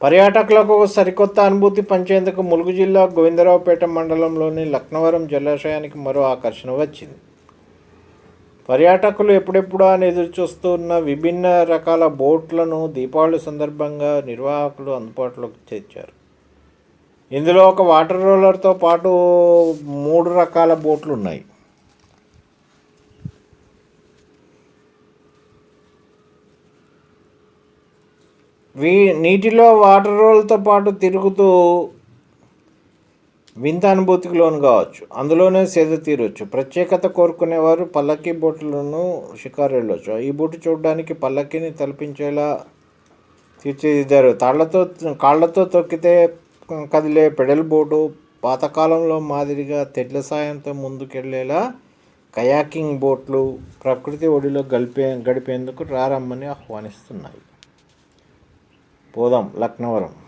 పర్యాటకులకు ఒక సరికొత్త అనుభూతి పంచేందుకు ములుగు జిల్లా గోవిందరావుపేట మండలంలోని లక్నవరం జలాశయానికి మరో ఆకర్షణ వచ్చింది. పర్యాటకులు ఎప్పుడెప్పుడు అని ఎదురు చూస్తున్న విభిన్న రకాల బోట్లను దీపావళి సందర్భంగా నిర్వాహకులు అందుబాటులోకి తెచ్చారు. ఇందులో ఒక వాటర్ రోలర్తో పాటు మూడు రకాల బోట్లు ఉన్నాయి వీ నీటిలో వాటర్ రోల్తో పాటు తిరుగుతూ వింత అనుభూతికి లోను కావచ్చు. అందులోనే సేద తీరొచ్చు. ప్రత్యేకత కోరుకునేవారు పల్లకి బోట్లను షికారు వెళ్ళొచ్చు. ఈ బోటు చూడడానికి పల్లకిని తలపించేలా తీర్చిదిద్దారు. తాళ్ళతో కాళ్ళతో తొక్కితే కదిలే పెడల్ బోటు పాతకాలంలో మాదిరిగా తెడ్ల సాయంతో ముందుకెళ్ళేలా కయాకింగ్ బోట్లు ప్రకృతి ఒడిలో గడిపే గడిపేందుకు రారమ్మని ఆహ్వానిస్తున్నాయి. పోదాం లక్నవరం.